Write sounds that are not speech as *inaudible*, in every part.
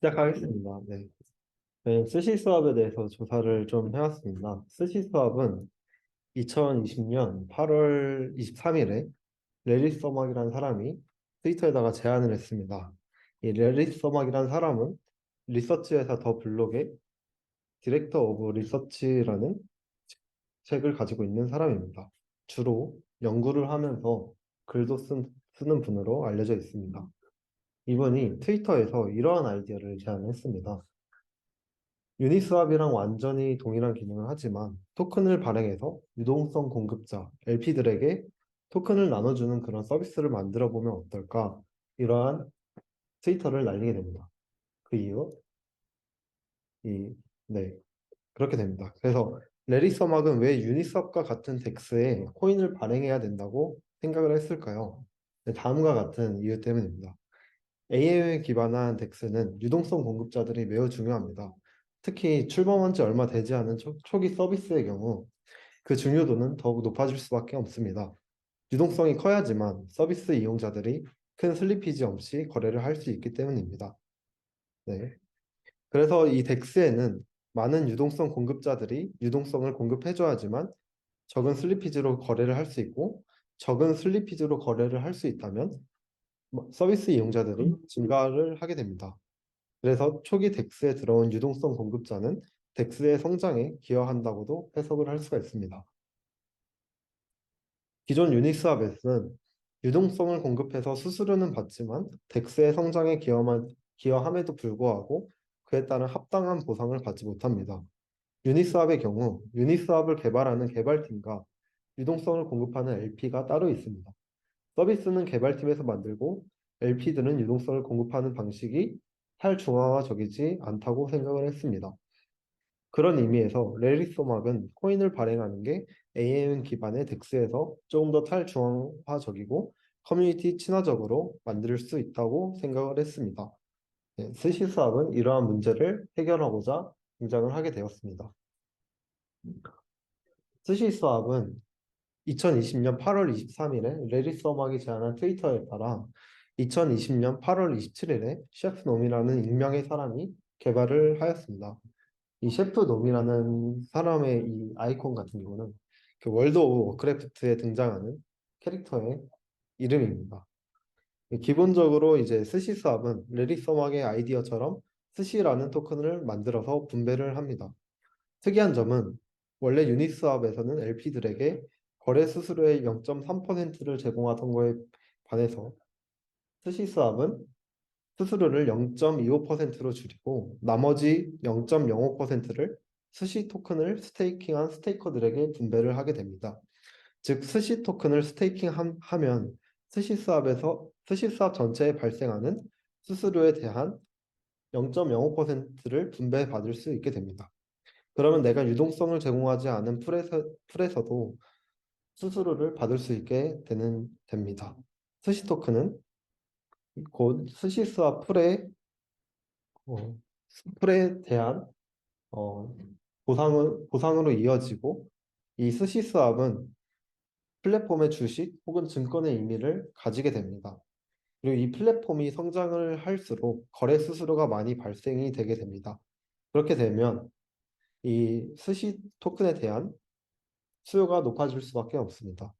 시작하겠습니다. 네. 네, 스시 수업에 대해서 조사를 좀 해왔습니다. 스시 수업은 2020년 8월 23일에 레리 서막이라는 사람이 트위터에다가 제안을 했습니다. 이 레리 서막이라는 사람은 리서치 회사 더 블록의 디렉터 오브 리서치라는 책을 가지고 있는 사람입니다. 주로 연구를 하면서 글도 쓴, 쓰는 분으로 알려져 있습니다. 이분이 트위터에서 이러한 아이디어를 제안했습니다. 유니스왑이랑 완전히 동일한 기능을 하지만 토큰을 발행해서 유동성 공급자, LP들에게 토큰을 나눠주는 그런 서비스를 만들어 보면 어떨까? 이러한 트위터를 날리게 됩니다. 그 이후 이, 네, 그렇게 됩니다. 그래서 레리 서막은 왜 유니스왑과 같은 덱스에 코인을 발행해야 된다고 생각을 했을까요? 네, 다음과 같은 이유 때문입니다. AM에 기반한 덱스는 유동성 공급자들이 매우 중요합니다. 특히 출범한 지 얼마 되지 않은 초, 초기 서비스의 경우 그 중요도는 더욱 높아질 수밖에 없습니다. 유동성이 커야지만 서비스 이용자들이 큰 슬리피지 없이 거래를 할 수 있기 때문입니다. 네. 그래서 이 덱스에는 많은 유동성 공급자들이 유동성을 공급해줘야지만 적은 슬리피지로 거래를 할 수 있고 적은 슬리피지로 거래를 할 수 있다면 뭐, 서비스 이용자들이 증가를 하게 됩니다. 그래서 초기 덱스에 들어온 유동성 공급자는 덱스의 성장에 기여한다고도 해석을 할 수가 있습니다. 기존 유니스왑에서는 유동성을 공급해서 수수료는 받지만 덱스의 성장에 기여만, 기여함에도 불구하고 그에 따른 합당한 보상을 받지 못합니다. 유니스왑의 경우 유니스왑을 개발하는 개발팀과 유동성을 공급하는 LP가 따로 있습니다. 서비스는 개발팀에서 만들고 LP들은 유동성을 공급하는 방식이 탈중앙화적이지 않다고 생각을 했습니다. 그런 의미에서 레리소막은 코인을 발행하는 게 AMN 기반의 덱스에서 조금 더 탈중앙화적이고 커뮤니티 친화적으로 만들 수 있다고 생각을 했습니다. 네, 스시스합은 이러한 문제를 해결하고자 등장을 하게 되었습니다. 스시스합은 2020년 8월 23일에 레리 서막이 제안한 트위터에 따라 2020년 8월 27일에 셰프 놈이라는 익명의 사람이 개발을 하였습니다. 이 셰프 놈이라는 사람의 이 아이콘 같은 경우는 그 월드 오브 워크래프트에 등장하는 캐릭터의 이름입니다. 기본적으로 이제 스시 수합은 레리 서막의 아이디어처럼 스시라는 토큰을 만들어서 분배를 합니다. 특이한 점은 원래 유니스왑에서는 LP들에게 거래 수수료의 0.3%를 제공하던 거에 반해서 스시스합은 수수료를 0.25%로 줄이고 나머지 0.05%를 스시 토큰을 스테이킹한 스테이커들에게 분배를 하게 됩니다. 즉 스시 토큰을 스테이킹하면 스시스합에서 스시스합 전체에 발생하는 수수료에 대한 0.05%를 분배받을 수 있게 됩니다. 그러면 내가 유동성을 제공하지 않은 풀에서, 풀에서도 수수료를 받을 수 있게 되는 됩니다. 스시 토큰은 곧 스시스와 풀의 어, 풀에 대한 어, 보상을, 보상으로 이어지고 이 스시스합은 플랫폼의 주식 혹은 증권의 의미를 가지게 됩니다. 그리고 이 플랫폼이 성장을 할수록 거래 수수료가 많이 발생이 되게 됩니다. 그렇게 되면 이 스시 토큰에 대한 수요가 높아질 수밖에 없습니다.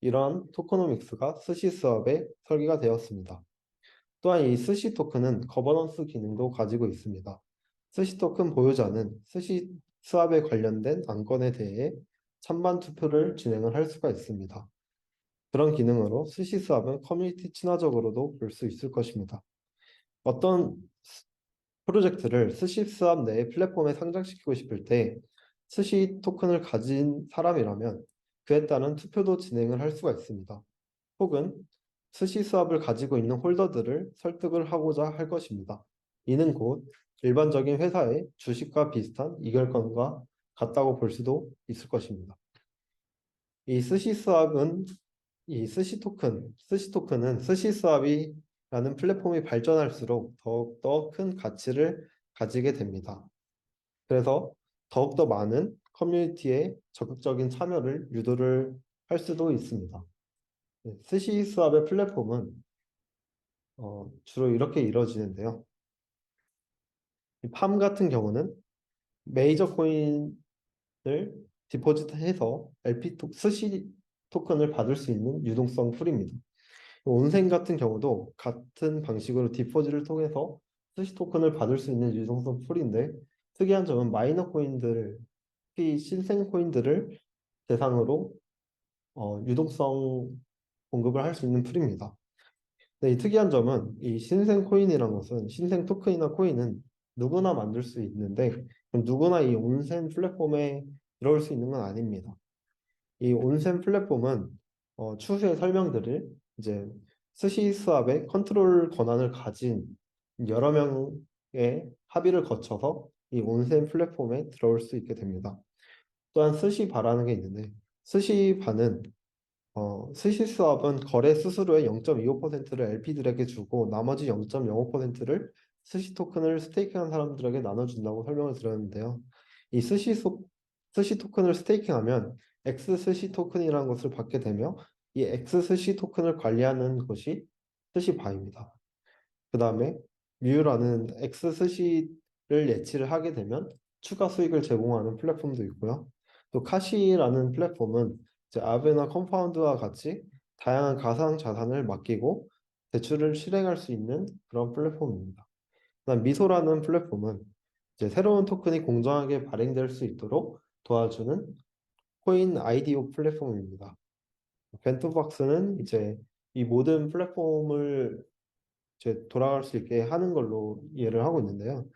이러한 토커노믹스가 스시 수업에 설계가 되었습니다. 또한 이 스시 토큰은 거버넌스 기능도 가지고 있습니다. 스시 토큰 보유자는 스시 수합에 관련된 안건에 대해 찬반 투표를 진행을 할 수가 있습니다. 그런 기능으로 스시 수합은 커뮤니티 친화적으로도 볼 수 있을 것입니다. 어떤 프로젝트를 스시 수합 내의 플랫폼에 상장시키고 싶을 때 스시 토큰을 가진 사람이라면 그에 따른 투표도 진행을 할 수가 있습니다. 혹은 스시 수합을 가지고 있는 홀더들을 설득을 하고자 할 것입니다. 이는 곧 일반적인 회사의 주식과 비슷한 이결권과 같다고 볼 수도 있을 것입니다. 이 스시 수합은 이 스시 토큰, 스시 토큰은 스시 수합이라는 플랫폼이 발전할수록 더욱더 큰 가치를 가지게 됩니다. 그래서 더욱더 많은 커뮤니티의 적극적인 참여를 유도를 할 수도 있습니다. 네, 스시 수합의 플랫폼은 어, 주로 이렇게 이루어지는데요. 이팜 같은 경우는 메이저 코인을 디포짓해서 LP 토, 스시 토큰을 받을 수 있는 유동성 풀입니다. 온센 같은 경우도 같은 방식으로 디포짓을 통해서 스시 토큰을 받을 수 있는 유동성 풀인데 특이한 점은 마이너 코인들, 특히 신생 코인들을 대상으로 어, 유동성 공급을 할 수 있는 풀입니다. 네, 이 특이한 점은 이 신생 코인이라는 것은 신생 토큰이나 코인은 누구나 만들 수 있는데 누구나 이 온센 플랫폼에 들어올 수 있는 건 아닙니다. 이 온센 플랫폼은 어, 추후에 설명드릴 이제 스시 스왑의 컨트롤 권한을 가진 여러 명의 합의를 거쳐서 이 온센 플랫폼에 들어올 수 있게 됩니다. 또한 스시바라는 게 있는데 스시바는 어, 스시 스왑은 거래 수수료의 0.25%를 LP들에게 주고 나머지 0.05%를 스시 토큰을 스테이킹한 사람들에게 나눠준다고 설명을 드렸는데요. 이 스시, 소, 스시 토큰을 스테이킹하면 X 스시 토큰이라는 것을 받게 되며 이 X 스시 토큰을 관리하는 것이 스시바입니다. 그 다음에 뮤라는 X 스시를 예치를 하게 되면 추가 수익을 제공하는 플랫폼도 있고요. 또 카시라는 플랫폼은 이제 아베나 컴파운드와 같이 다양한 가상 자산을 맡기고 대출을 실행할 수 있는 그런 플랫폼입니다. 그다음 미소라는 플랫폼은 이제 새로운 토큰이 공정하게 발행될 수 있도록 도와주는 코인 IDO 플랫폼입니다. 벤투박스는 이제 이 모든 플랫폼을 이제 돌아갈 수 있게 하는 걸로 이해를 하고 있는데요.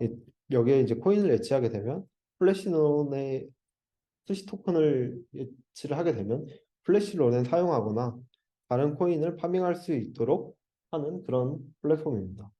이- 여기에 이제 코인을 예치하게 되면 플래시논의 스시 토큰을 예치를 하게 되면 플래시론에 사용하거나 다른 코인을 파밍할 수 있도록 하는 그런 플랫폼입니다.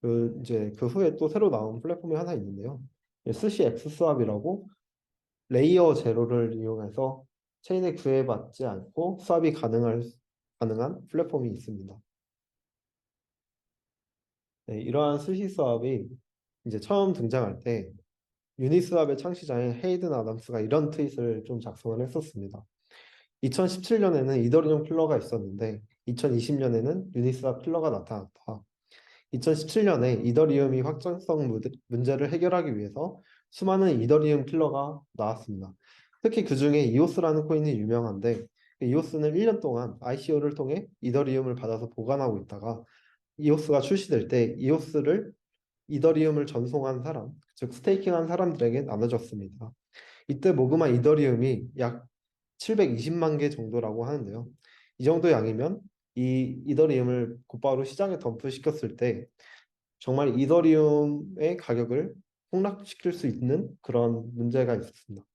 그 이제 그 후에 또 새로 나온 플랫폼이 하나 있는데요. 스시 엑스 스왑이라고 레이어 제로를 이용해서 체인에 구애받지 않고 수압이 가능할 가능한 플랫폼이 있습니다. 네, 이러한 스시 수압이 이제 처음 등장할 때 유니스왑의 창시자인 헤이든 아담스가 이런 트윗을 좀 작성을 했었습니다. 2017년에는 이더리움 필러가 있었는데 2020년에는 유니스왑 필러가 나타났다. 2017년에 이더리움이 확장성 문제를 해결하기 위해서 수많은 이더리움 필러가 나왔습니다. 특히 그 중에 이오스라는 코인이 유명한데 이오스는 1년 동안 ICO를 통해 이더리움을 받아서 보관하고 있다가 이오스가 출시될 때 이오스를 이더리움을 전송한 사람, 즉 스테이킹한 사람들에게 나눠줬습니다. 이때 모금한 이더리움이 약 720만 개 정도라고 하는데요. 이 정도 양이면 이 이더리움을 곧바로 시장에 덤프시켰을 때 정말 이더리움의 가격을 폭락시킬 수 있는 그런 문제가 있었습니다.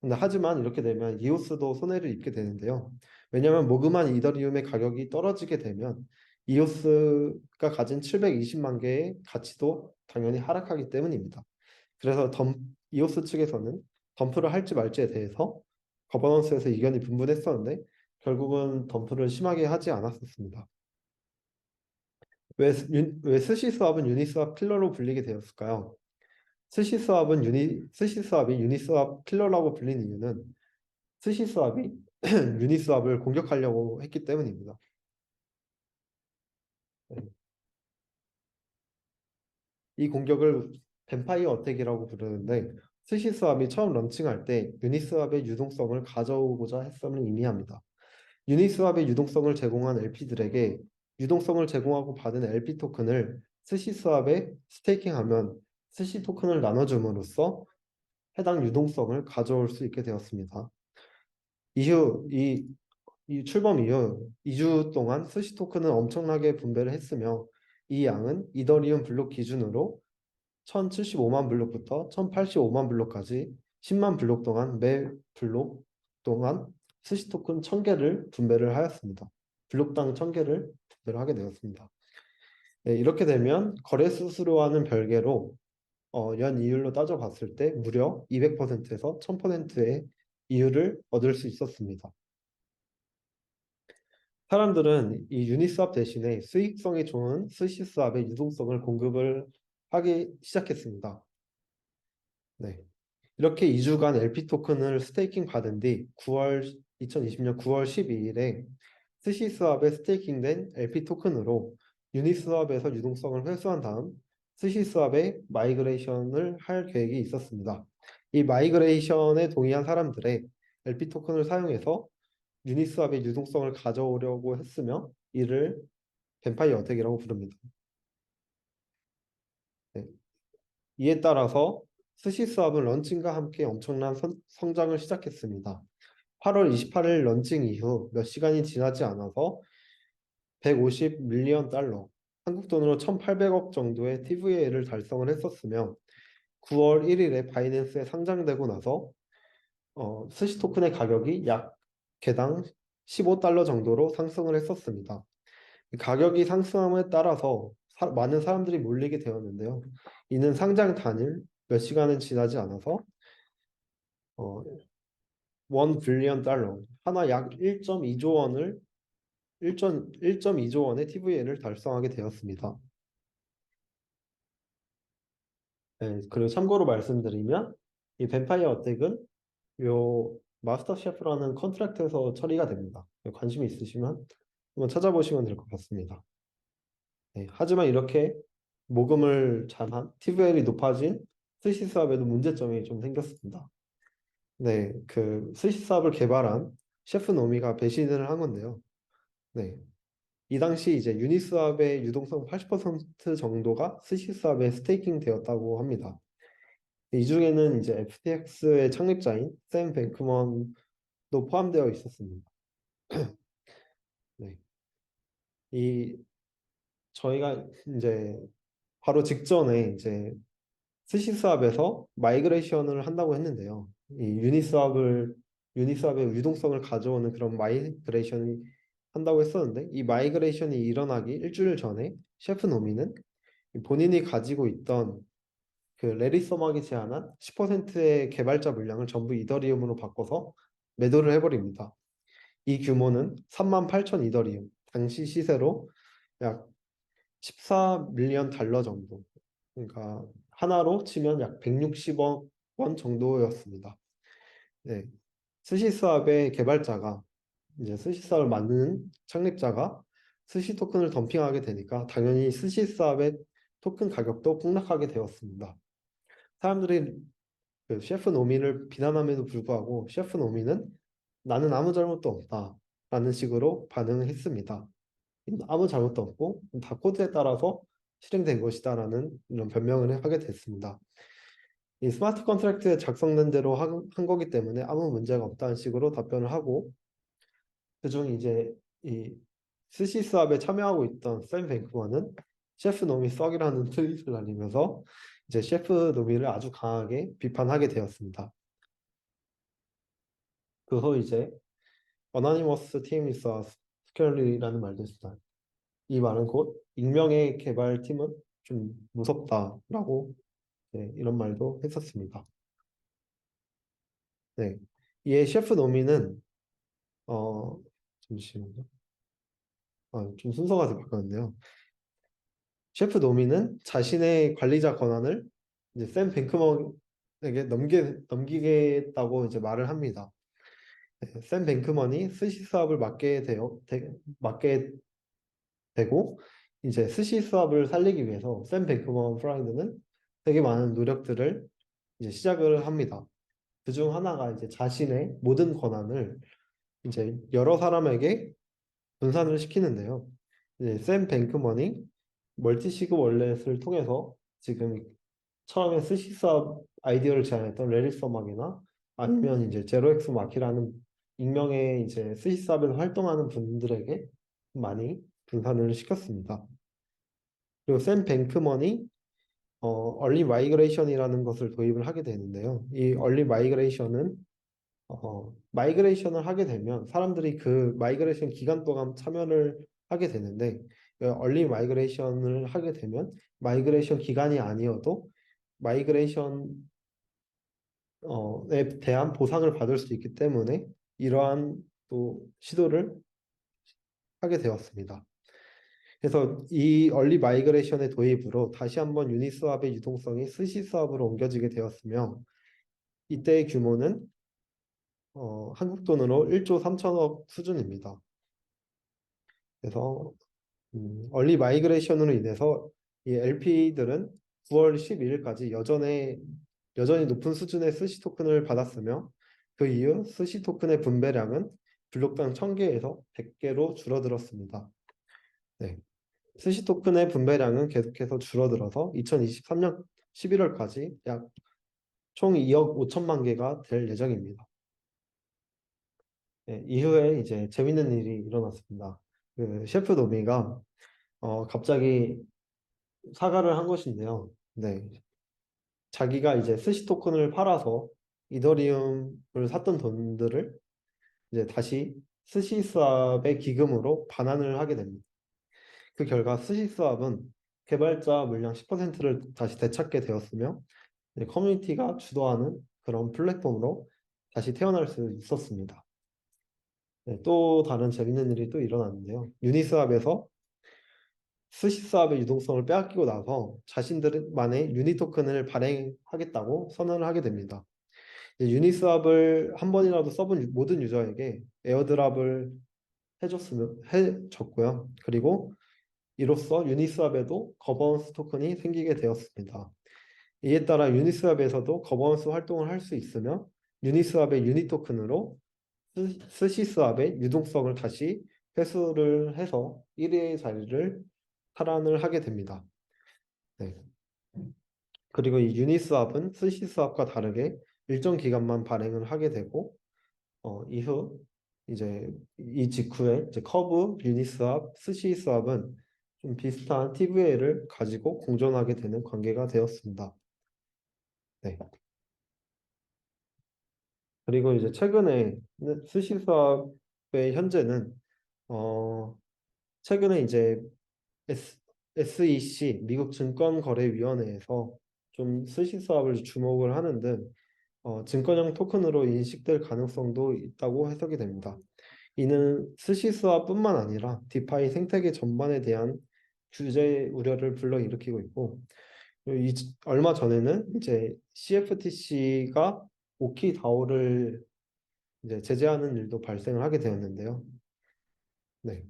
근데 하지만 이렇게 되면 이오스도 손해를 입게 되는데요. 왜냐하면 모금한 이더리움의 가격이 떨어지게 되면 이오스가 가진 720만 개의 가치도 당연히 하락하기 때문입니다. 그래서 덤, 이오스 측에서는 덤프를 할지 말지에 대해서 거버넌스에서 의견이 분분했었는데 결국은 덤프를 심하게 하지 않았었습니다. 왜, 왜 스시 수압은 유니스왑 킬러로 불리게 되었을까요? 스시 수압은 유니 스시 수압이 유니스왑 킬러라고 불린 이유는 스시 수압이 *clears throat* 유니스왑을 공격하려고 했기 때문입니다. 이 공격을 뱀파이어 어택이라고 부르는데 스시 수압이 처음 런칭할 때 유니스왑의 유동성을 가져오고자 했음을 의미합니다. 유니스왑의 유동성을 제공한 LP들에게 유동성을 제공하고 받은 LP 토큰을 스시 수압에 스테이킹하면 스시 토큰을 나눠줌으로써 해당 유동성을 가져올 수 있게 되었습니다. 이후 이, 이 출범 이후 2주 동안 스시 토큰은 엄청나게 분배를 했으며 이 양은 이더리움 블록 기준으로 1075만 블록부터 1085만 블록까지 10만 블록 동안 매 블록 동안 스시 토큰 1000개를 분배를 하였습니다. 블록당 1000개를 분배를 하게 되었습니다. 네, 이렇게 되면 거래 수수료와는 별개로 어, 연 이율로 따져봤을 때 무려 200%에서 1000%의 이율을 얻을 수 있었습니다. 사람들은 이 유니스왑 대신에 수익성이 좋은 스시스왑의 유동성을 공급을 하기 시작했습니다. 네. 이렇게 2주간 LP 토큰을 스테이킹 받은 뒤 9월 2020년 9월 12일에 스시스왑에 스테이킹된 LP 토큰으로 유니스왑에서 유동성을 회수한 다음 스시 수압에 마이그레이션을 할 계획이 있었습니다. 이 마이그레이션에 동의한 사람들의 LP 토큰을 사용해서 유니스왑의 유동성을 가져오려고 했으며 이를 뱀파이어 어택이라고 부릅니다. 네. 이에 따라서 스시스왑은 런칭과 함께 엄청난 선- 성장을 시작했습니다. 8월 28일 런칭 이후 몇 시간이 지나지 않아서 150 밀리언 달러, 한국 돈으로 1,800억 정도의 TVA를 달성을 했었으며 9월 1일에 바이낸스에 상장되고 나서 어, 스시 토큰의 가격이 약 개당 15달러 정도로 상승을 했었습니다. 이 가격이 상승함에 따라서 사- 많은 사람들이 몰리게 되었는데요. 이는 상장 단일 몇 시간은 지나지 않아서 어, 1 빌리언 달러, 하나 약 1.2조 원을 1.2조 원의 TVA를 달성하게 되었습니다. 네, 그리고 참고로 말씀드리면 이 뱀파이어 어택은 요 마스터 셰프라는 컨트랙트에서 처리가 됩니다. 관심이 있으시면 한번 찾아보시면 될 것 같습니다. 네, 하지만 이렇게 모금을 잘한 TVL이 높아진 스시 수압에도 문제점이 좀 생겼습니다. 네, 그 스시 수압을 개발한 셰프 노미가 배신을 한 건데요. 네, 이 당시 이제 유니스왑의 유동성 80% 정도가 스시스왑에 스테이킹 되었다고 합니다. 이 중에는 이제 FTX의 창립자인 샘 뱅크먼도 포함되어 있었습니다. *clears throat* 네. 이 저희가 이제 바로 직전에 이제 스시스왑에서 마이그레이션을 한다고 했는데요. 이 유니스왑을 유니스왑의 유동성을 가져오는 그런 마이그레이션이 한다고 했었는데 이 마이그레이션이 일어나기 일주일 전에 셰프 노미는 본인이 가지고 있던 그 레리 서막이 제안한 10%의 개발자 물량을 전부 이더리움으로 바꿔서 매도를 해버립니다. 이 규모는 3만 8천 이더리움, 당시 시세로 약 14 밀리언 달러 정도. 그러니까 하나로 치면 약 160억 원 정도였습니다. 네. 스시스왑의 개발자가 이제 스시스왑을 만드는 창립자가 스시 토큰을 덤핑하게 되니까 당연히 스시스왑의 토큰 가격도 폭락하게 되었습니다. 사람들이 그 셰프 노미를 비난함에도 불구하고 셰프 노미는 나는 아무 잘못도 없다 라는 식으로 반응을 했습니다. 아무 잘못도 없고 다 코드에 따라서 실행된 것이다 라는 이런 변명을 하게 됐습니다. 이 스마트 컨트랙트에 작성된 대로 한, 한 거기 때문에 아무 문제가 없다는 식으로 답변을 하고 그중 이제 이 스시 수업에 참여하고 있던 샘 뱅크먼은 셰프 노미 썩이라는 트윗을 날리면서 이제 셰프 노미를 아주 강하게 비판하게 되었습니다. 그 후 이제 어나니머스 팀이서 스켈리라는 말도 있습니다. 이 말은 곧 익명의 개발팀은 좀 무섭다라고 네, 이런 말도 했었습니다. 네, 이에 셰프 노미는 어 잠시만요. 아, 좀 순서가 바뀌었는데요. 셰프 노미는 자신의 관리자 권한을 이제 샘 뱅크먼에게 넘게 넘기겠다고 이제 말을 합니다. 네, 샘 뱅크먼이 스시 수업을 맡게 되어 되, 맡게 되고 이제 스시 수업을 살리기 위해서 샘 뱅크먼 프라이드는 되게 많은 노력들을 이제 시작을 합니다. 그 중 하나가 이제 자신의 모든 권한을 이제 여러 사람에게 분산을 시키는데요. 이제 샘 뱅크먼이 멀티시그 월렛을 통해서 지금 처음에 스시 수업 아이디어를 제안했던 레리 서막이나 아니면 이제 제로엑스 마키라는 익명의 이제 스시 수업에서 활동하는 분들에게 많이 분산을 시켰습니다. 그리고 샘 뱅크먼이 어, 얼리 마이그레이션이라는 것을 도입을 하게 되는데요. 이 얼리 마이그레이션은 어, 마이그레이션을 하게 되면 사람들이 그 마이그레이션 기간 동안 참여를 하게 되는데 얼리 마이그레이션을 하게 되면 마이그레이션 기간이 아니어도 마이그레이션에 대한 보상을 받을 수 있기 때문에 이러한 또 시도를 하게 되었습니다. 그래서 이 얼리 마이그레이션의 도입으로 다시 한번 유니스왑의 유동성이 스시 수압으로 옮겨지게 되었으며 이때의 규모는 어, 한국 돈으로 1조 3천억 수준입니다. 그래서 음, 얼리 마이그레이션으로 인해서 이 LP들은 9월 12일까지 여전히 여전히 높은 수준의 스시 토큰을 받았으며 그 이후 스시 토큰의 분배량은 블록당 1000개에서 100개로 줄어들었습니다. 네. 스시 토큰의 분배량은 계속해서 줄어들어서 2023년 11월까지 약 총 2억 5천만 개가 될 예정입니다. 네, 이후에 이제 재밌는 일이 일어났습니다. 그 셰프 노미가 어, 갑자기 사과를 한 것인데요. 네. 자기가 이제 스시 토큰을 팔아서 이더리움을 샀던 돈들을 이제 다시 스시 스왑의 기금으로 반환을 하게 됩니다. 그 결과 스시 스왑은 개발자 물량 10%를 다시 되찾게 되었으며 커뮤니티가 주도하는 그런 플랫폼으로 다시 태어날 수 있었습니다. 네, 또 다른 재밌는 일이 또 일어났는데요. 유니스왑에서 스시스왑의 유동성을 빼앗기고 나서 자신들만의 유니 토큰을 발행하겠다고 선언을 하게 됩니다. 유니스왑을 한 번이라도 써본 유- 모든 유저에게 에어드랍을 해줬으면 해줬고요. 그리고 이로써 유니스왑에도 거버넌스 토큰이 생기게 되었습니다. 이에 따라 유니스왑에서도 거버넌스 활동을 할 수 있으며 유니스왑의 유니 토큰으로 스- 스시 스왑의 유동성을 다시 회수를 해서 1위의 자리를 탈환을 하게 됩니다. 네. 그리고 이 유니스왑은 스시 스왑과 다르게 일정 기간만 발행을 하게 되고 어, 이후 이제 이 직후에 이제 커브, 유니스왑, 스시 스왑은 좀 비슷한 TVA를 가지고 공존하게 되는 관계가 되었습니다. 네. 그리고 이제 최근에 스시스왑의 현재는 어 최근에 이제 S, SEC 미국 증권거래위원회에서 좀 스시스왑을 주목을 하는 등 어, 증권형 토큰으로 인식될 가능성도 있다고 해석이 됩니다. 이는 스시스왑뿐만 아니라 디파이 생태계 전반에 대한 규제 우려를 불러일으키고 있고 이, 얼마 전에는 이제 CFTC가 오키 다오를 이제 제재하는 일도 발생을 하게 되었는데요. 네.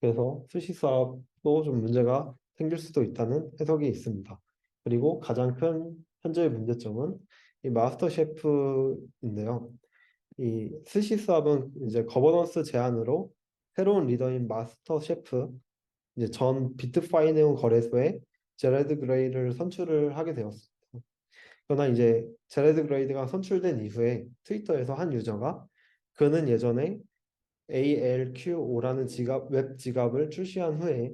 그래서 스시스왑도 좀 문제가 생길 수도 있다는 해석이 있습니다. 그리고 가장 큰 현재의 문제점은 이 마스터 셰프인데요. 이 스시스왑은 이제 거버넌스 제안으로 새로운 리더인 마스터 셰프 이제 전 비트파이네온 거래소에 제레드 그레이를 선출을 하게 되었습니다. 그러나 이제 제레드 그레이드가 선출된 이후에 트위터에서 한 유저가 그는 예전에 ALQ5라는 지갑, 웹 지갑을 출시한 후에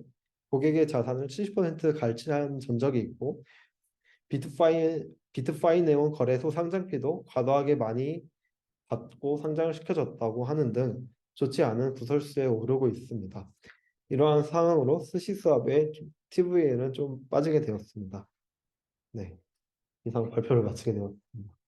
고객의 자산을 70% 갈취한 전적이 있고 비트파이, 비트파이 네온 거래소 상장비도 과도하게 많이 받고 상장을 시켜줬다고 하는 등 좋지 않은 구설수에 오르고 있습니다. 이러한 상황으로 스시스왑의 TV에는 좀 빠지게 되었습니다. 네, 이상 발표를 마치게 되었습니다.